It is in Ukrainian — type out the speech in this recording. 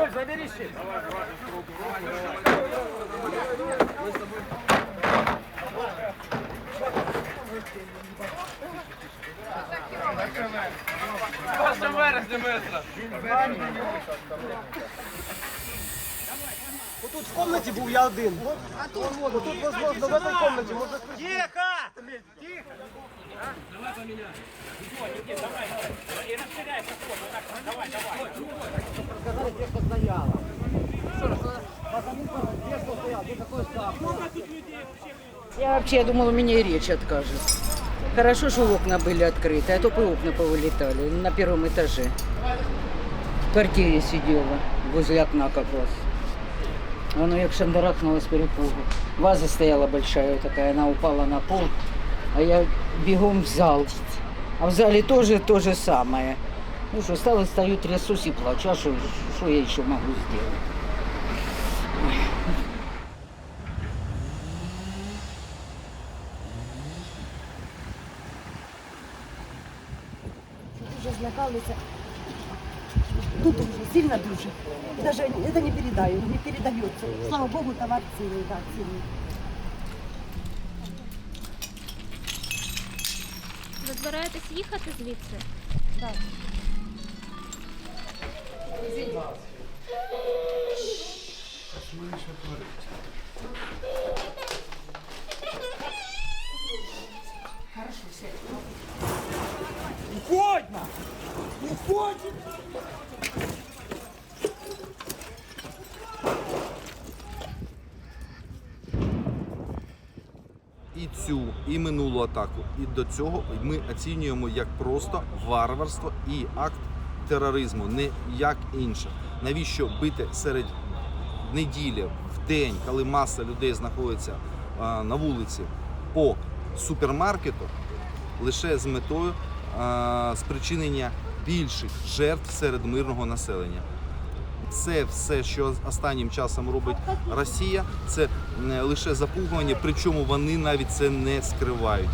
Юль, забери щит. Тут в комнаті був я один. А тут, тут возможно, в этой комнаті може Тихо! Я вообще думала, меня и речь откажет. Хорошо, что окна были открыты, а то бы окна повылетали на первом этаже. В квартире сидела, возле окна как раз. Оно як шандарахнуло с перепугу. Ваза стояла большая такая, она упала на пол, а я бегом в зал. А в зале тоже то же самое. Ну что, стала, стою, трясусь и плачу. А что, что я еще могу сделать? Дуже злякалися. Ну, дуже, сильно дуже. Даже это не передаю, не передается. Слава Богу, товар цілий, да, цілий. Ви збираєтесь їхати звідси? Да. Уходь на! Уходь! І цю, і минулу атаку. І до цього ми оцінюємо як просто варварство і акт тероризму, не як інше. Навіщо бити серед неділі в день, коли маса людей знаходиться на вулиці по супермаркету, лише з метою спричинення більших жертв серед мирного населення. Це все, що останнім часом робить Росія, це лише запугування, причому вони навіть це не скривають.